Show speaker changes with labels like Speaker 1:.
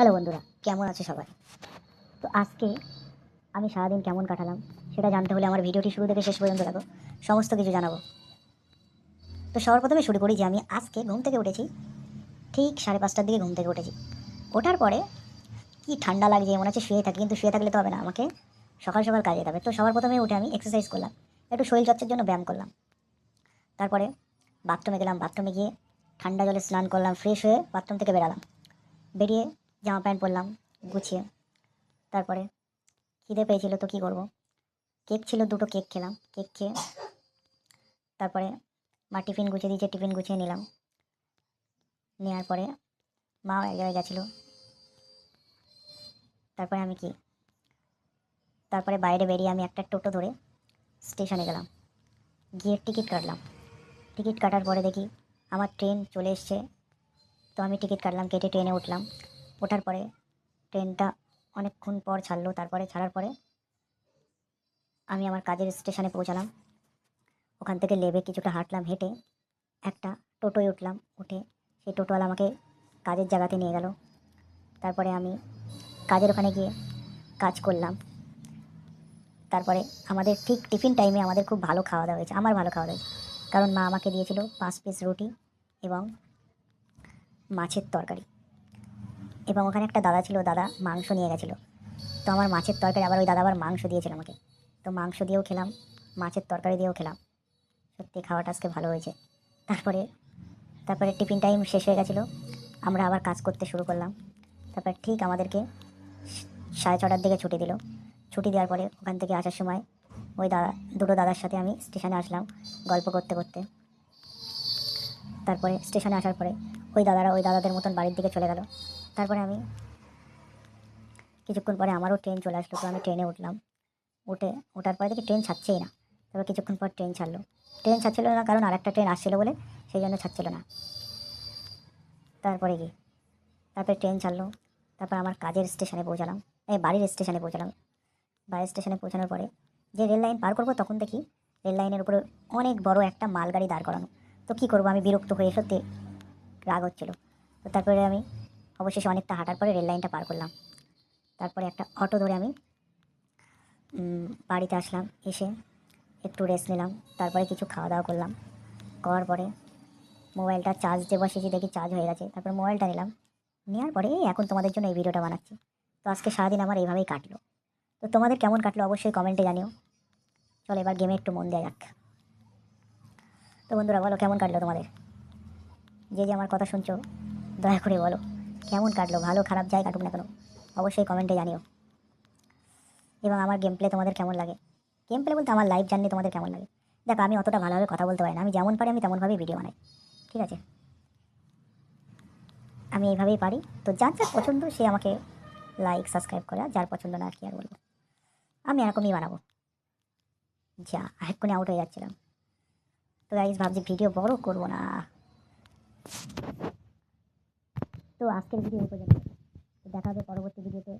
Speaker 1: Hello বন্ধুরা, কেমন আছে সবাই? তো আজকে আমি সারাদিন কেমন কাটালাম সেটা জানতে হলে আমার ভিডিওটি শুরু থেকে শেষ পর্যন্ত দেখো, সমস্ত কিছু জানাব। তো সবার প্রথমে শুরু করি যে আমি আজকে ঘুম থেকে উঠেছি, ঠিক সাড়ে পাঁচটার দিকে ঘুম থেকে উঠেছি। ওঠার পরে কি ঠান্ডা লাগছে, মনে হচ্ছে শুয়ে থাকি, কিন্তু শুয়ে থাকলে তো হবে না, আমাকে সকাল সকাল কাজে যেতে হবে। তো সবার প্রথমে উঠে আমি এক্সারসাইজ করলাম, একটু শরীর চর্চার জন্য ব্যায়াম করলাম। তারপরে বাথরুমে গেলাম বাথরুমে গিয়ে ঠান্ডা জলে স্নান করলাম ফ্রেশ হয়ে বাথরুম থেকে বেরালাম। বেরিয়ে জামা প্যান্ট পরলাম, গুছিয়ে। তারপরে খিদে পেয়েছিল তো কী করব? কেক ছিল, দুটো কেক খেলাম, কেক খেয়ে তারপরে মা টিফিন গুছিয়ে দিয়েছে, টিফিন গুছিয়ে নিলাম। নেওয়ার পরে মা এক জায়গায় গেছিল। তারপরে আমি কি? তারপরে বাইরে বেরিয়ে আমি একটা টোটো ধরে স্টেশনে গেলাম। গিয়ে টিকিট কাটলাম। টিকিট কাটার পরে দেখি আমার ট্রেন চলে এসছে। তো আমি টিকিট কাটলাম, কেটে ট্রেনে উঠলাম। ওঠার পরে ট্রেনটা অনেকক্ষণ পর ছাড়লো, তারপরে ছাড়ার পরে আমি আমার কাজের স্টেশনে পৌঁছালাম। ওখান থেকে লেবে কিছুটা হাঁটলাম, হেঁটে একটা টোটোয় উঠলাম, উঠে সেই টোটোওয়ালা আমাকে কাজের জায়গাতে নিয়ে গেল। তারপরে আমি কাজের ওখানে গিয়ে কাজ করলাম। তারপরে আমাদের ঠিক টিফিন টাইমে আমাদের খুব ভালো খাওয়া দাওয়া হয়েছে, আমার ভালো খাওয়া দাওয়া হয়েছে। কারণ মা আমাকে দিয়েছিল পাঁচ পিস রুটি এবং মাছের তরকারি। এবং ওখানে একটা দাদা ছিল, দাদা মাংস নিয়ে গেছিল। তো আমার মাছের তরকারি আবার ওই দাদা আবার মাংস দিয়েছিল আমাকে। তো মাংস দিয়েও খেলাম, মাছের তরকারি দিয়েও খেলাম। সত্যি খাওয়াটা আজকে ভালো হয়েছে। তারপরে তারপরে টিফিন টাইম শেষ হয়ে গেছিল, আমরা আবার কাজ করতে শুরু করলাম। তারপর ঠিক আমাদেরকে সাড়ে ছটার দিকে ছুটি দিল। ছুটি দেওয়ার পরে ওখান থেকে আসার সময় ওই দাদা দুটো দাদার সাথে আমি স্টেশনে আসলাম গল্প করতে করতে। তারপরে স্টেশনে আসার পরে ওই দাদারা, ওই দাদাদের মতন বাড়ির দিকে চলে গেল। তারপরে আমি কিছুক্ষণ পরে আমারও ট্রেন চলে আসলো। তো আমি ট্রেনে উঠলাম। উঠে, ওঠার পরে দেখি ট্রেন ছাড়ছেই না। তারপর কিছুক্ষণ পর ট্রেন ছাড়লো। ট্রেন ছাড়ছিল না কারণ আরেকটা ট্রেন আসছিল বলে সেই জন্য ছাড়ছিল না। তারপরে কি? তারপরে ট্রেন ছাড়লো। তারপর আমার কাজের স্টেশনে পৌঁছালাম। এই বাড়ির স্টেশনে পৌঁছালাম। বাড়ির স্টেশনে পৌঁছানোর পরে যে রেল লাইন পার করব তখন দেখি রেল লাইনের উপরে অনেক বড় একটা মালগাড়ি দাঁড় করানো। তো কী করব? আমি বিরক্ত হয়ে সত্যি রাগ হচ্ছিল। তো তারপরে আমি অবশেষে অনেকটা হাঁটার পরে রেল লাইনটা পার করলাম। তারপরে একটা অটো ধরে আমি বাড়িতে আসলাম, এসে একটু রেস্ট নিলাম, তারপরে কিছু খাওয়া দাওয়া করলাম। করার পরে মোবাইলটা চার্জ দিয়ে বসেছি দেখি চার্জ হয়ে গেছে। তারপরে মোবাইলটা নিলাম, নেওয়ার পরে এখন তোমাদের জন্য এই ভিডিওটা বানাচ্ছি। তো আজকে সারাদিন আমার এইভাবেই কাটলো। তো তোমাদের কেমন কাটলো অবশ্যই কমেন্টে জানিও। চলো এবার গেমে একটু মন দেওয়া যাক। তো বন্ধুরা বলো, কেমন কাটলো তোমাদের? যে যে আমার কথা শুনছো, দয়া করে বলো। কেমন কাটলো? ভালো, খারাপ যাই কাটুক না কেন? অবশ্যই কমেন্টে জানিও। এবং আমার গেম প্লে তোমাদের কেমন লাগে? গেম প্লে বলতে আমার লাইভ জার্নি তোমাদের কেমন লাগে? দেখো, আমি অতটা ভালোভাবে কথা বলতে পারি না। আমি যেমন পারি, আমি তেমনভাবেই ভিডিও বানাই। ঠিক আছে? আমি এইভাবেই পারি। তো যার যার পছন্দ, সে আমাকে লাইক সাবস্ক্রাইব করে। যার পছন্দ না কি আর বলব? আমি এরকমই বানাবো। যা, এক্ষুনি আউট হয়ে যাচ্ছিলাম। তো গাইজ ভাবছি ভিডিও বড় করব না। তো আজকের ভিডিও পর্যন্ত দেখা হবে পরবর্তী ভিডিওতে